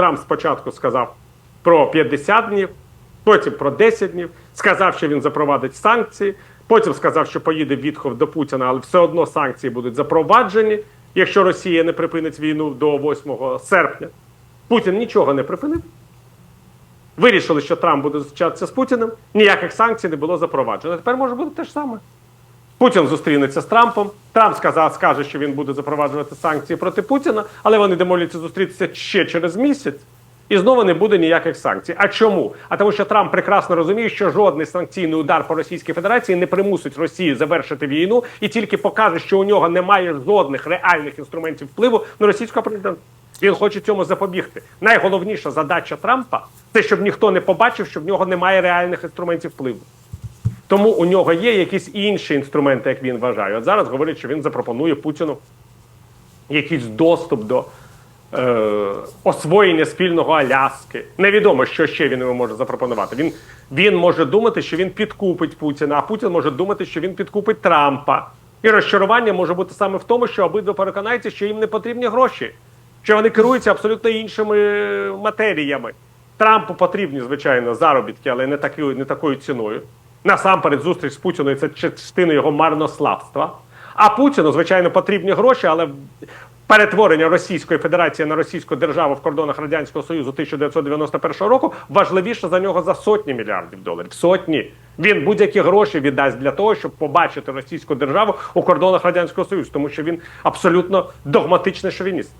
Трамп спочатку сказав про 50 днів, потім про 10 днів, сказав, що він запровадить санкції, потім сказав, що поїде відхов до Путіна, але все одно санкції будуть запроваджені, якщо Росія не припинить війну до 8 серпня. Путін нічого не припинив. Вирішили, що Трамп буде зустрічатися з Путіним, ніяких санкцій не було запроваджено. Тепер може бути те ж саме. Путін зустрінеться з Трампом. Трамп сказав, скаже, що він буде запроваджувати санкції проти Путіна, але вони домовляться зустрітися ще через місяць. І знову не буде ніяких санкцій. А чому? А тому, що Трамп прекрасно розуміє, що жодний санкційний удар по Російській Федерації не примусить Росію завершити війну і тільки покаже, що у нього немає жодних реальних інструментів впливу на російського президента. Він хоче цьому запобігти. Найголовніша задача Трампа це щоб ніхто не побачив, що в нього немає реальних інструментів впливу. Тому у нього є якісь інші інструменти, як він вважає. От зараз говорить, що він запропонує Путіну якийсь доступ до е, освоєння спільного Аляски. Невідомо, що ще він йому може запропонувати. Він, він може думати, що він підкупить Путіна, а Путін може думати, що він підкупить Трампа. І розчарування може бути саме в тому, що обидва переконаються, що їм не потрібні гроші, що вони керуються абсолютно іншими матеріями. Трампу потрібні, звичайно, заробітки, але не, таки, не такою ціною. Насамперед, зустріч з Путіною це частина його марнославства. А Путіну, звичайно, потрібні гроші, але перетворення Російської Федерації на російську державу в кордонах Радянського Союзу 1991 року важливіше за нього за сотні мільярдів доларів. Сотні. Він будь-які гроші віддасть для того, щоб побачити російську державу у кордонах Радянського Союзу, тому що він абсолютно догматичний шовініст.